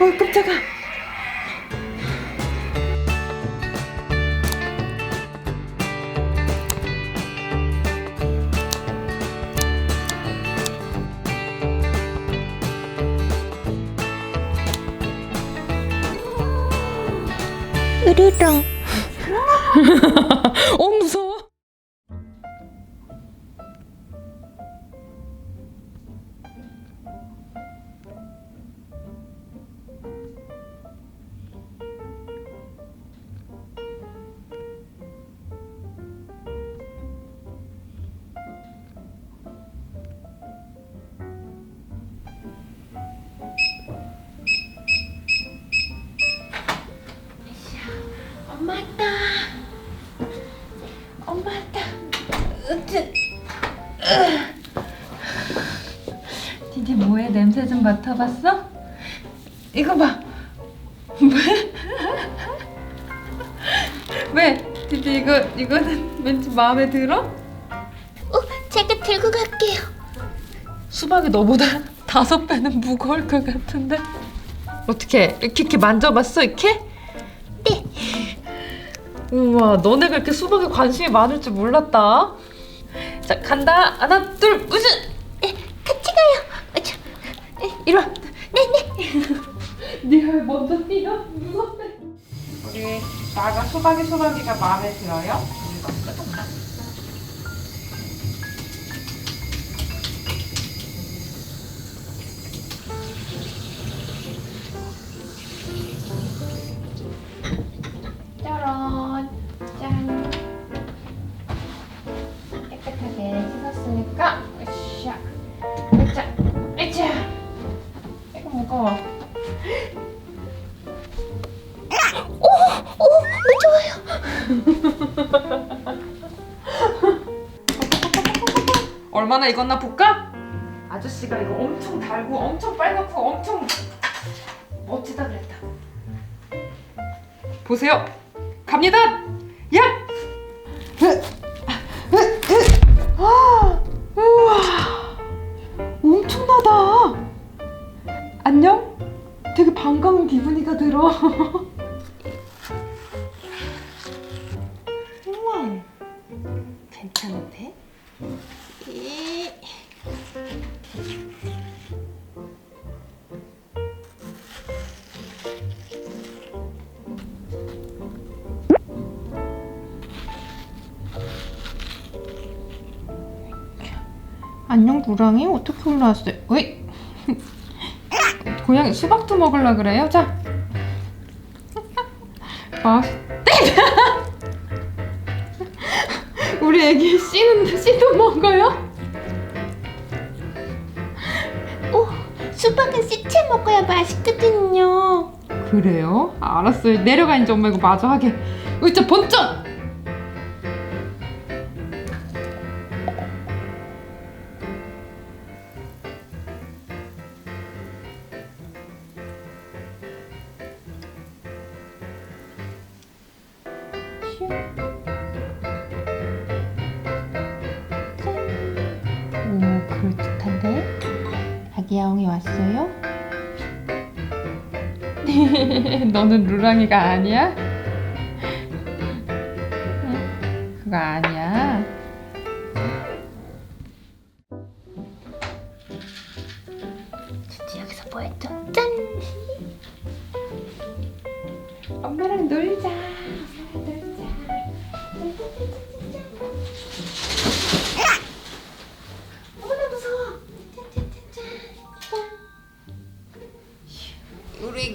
어 깜짝아. 으르렁 으뜨 디디 뭐해? 냄새 좀 맡아봤어? 이거 봐. 왜? 왜? 디디 이거 이거는 왠지 마음에 들어? 어, 제가 들고 갈게요 수박이 너보다 다섯 배는 무거울 것 같은데. 어떻게 이렇게 이렇게 만져봤어 이렇게? 네 우와, 너네가 이렇게 수박에 관심이 많을 줄 몰랐다. 자, 간다. 하나, 둘, 우즈. 네, 같이 가요 어, 저, 이리 와. 네 네 네가 먼저 뛰어. 무섭대. 우리 나가 수박이 수박이가 마음에 들어요? 짜란 얼마나 익었나 볼까? 아저씨가 이거 엄청 달고 엄청 빨갛고 엄청 멋지다 그랬다. 보세요. 갑니다. 야! 아, 우와, 엄청나다. 안녕? 되게 반가운 기분이가 들어. 안녕 고양이 어떻게 올라왔어요? 어이 고양이 수박도 먹으려 그래요? 자 맛. 우리 애기 씨는 씨도 먹어요? 오, 수박은 씨채 먹어야 맛있거든요 그래요? 알았어요 내려가 이제 엄마 이거 마저 하게 의자 번쩍 오 그럴듯한데 아기 야옹이 왔어요? 너는 루랑이가 아니야? 응? 그거 아니야. 자, 여기서 뭐 했죠? 짠 엄마랑 놀자.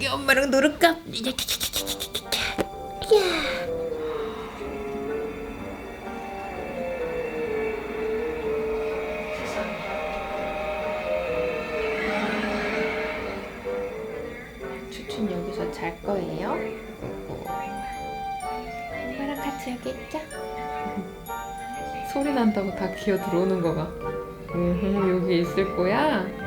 우리 엄마랑 놀을까? 추춘 여기서 잘 거예요? 엄마랑 같이 여기 있자 소리 난다고 다 기어 들어오는 거가. 음, 여기 있을 거야?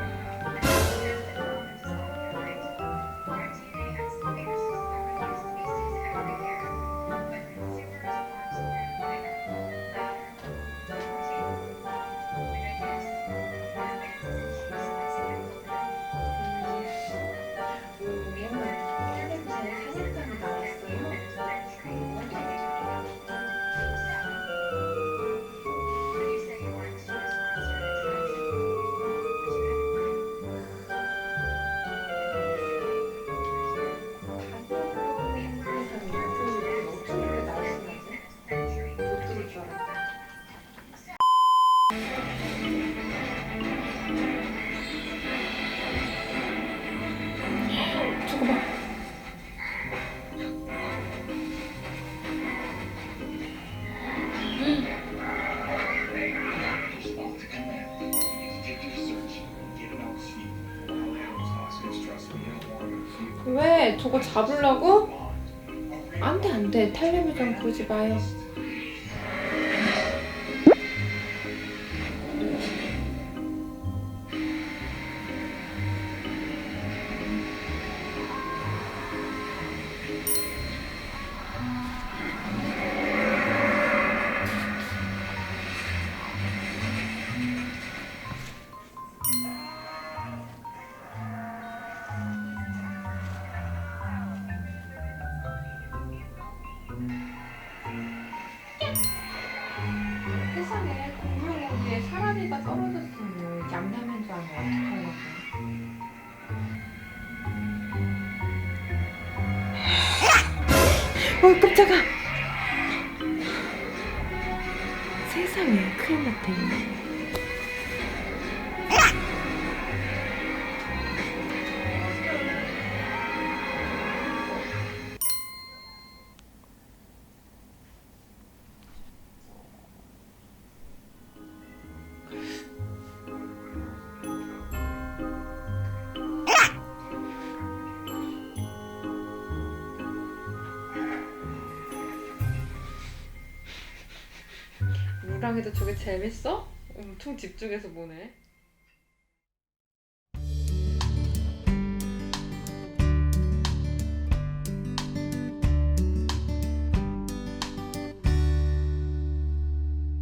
왜 저거 잡으려고? 안돼 안돼 텔레비전 보지 마요 어떡하려고. 어 깜짝아. 세상에 큰일 났대. 루랑이도 저게 재밌어? 엄청 집중해서 보네.